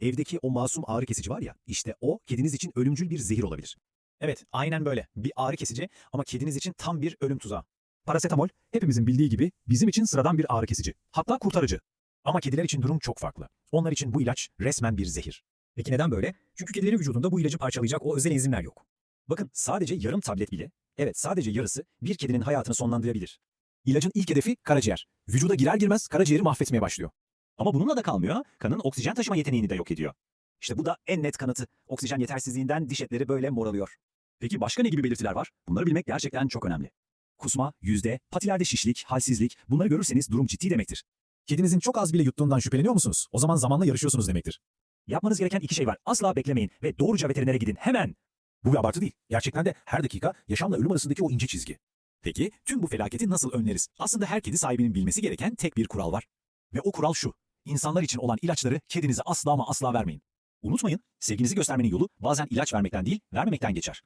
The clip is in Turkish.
Evdeki o masum ağrı kesici var ya, işte o kediniz için ölümcül bir zehir olabilir. Evet, aynen böyle. Bir ağrı kesici ama kediniz için tam bir ölüm tuzağı. Parasetamol hepimizin bildiği gibi bizim için sıradan bir ağrı kesici. Hatta kurtarıcı. Ama kediler için durum çok farklı. Onlar için bu ilaç resmen bir zehir. Peki neden böyle? Çünkü kedilerin vücudunda bu ilacı parçalayacak o özel enzimler yok. Bakın sadece yarım tablet bile, evet sadece yarısı bir kedinin hayatını sonlandırabilir. İlacın ilk hedefi karaciğer. Vücuda girer girmez karaciğeri mahvetmeye başlıyor. Ama bununla da kalmıyor, kanın oksijen taşıma yeteneğini de yok ediyor. İşte bu da en net kanıtı. Oksijen yetersizliğinden diş etleri böyle moralıyor. Peki başka ne gibi belirtiler var? Bunları bilmek gerçekten çok önemli. Kusma, yüzde, patilerde şişlik, halsizlik bunları görürseniz durum ciddi demektir. Kedinizin çok az bile yuttuğundan şüpheleniyor musunuz? O zaman zamanla yarışıyorsunuz demektir. Yapmanız gereken iki şey var. Asla beklemeyin ve doğruca veterinere gidin hemen. Bu bir abartı değil. Gerçekten de her dakika yaşamla ölüm arasındaki o ince çizgi. Peki tüm bu felaketi nasıl önleriz? Aslında her kedi sahibinin bilmesi gereken tek bir kural var. Ve o kural şu. İnsanlar için olan ilaçları kedinize asla ama asla vermeyin. Unutmayın, sevginizi göstermenin yolu bazen ilaç vermekten değil, vermemekten geçer.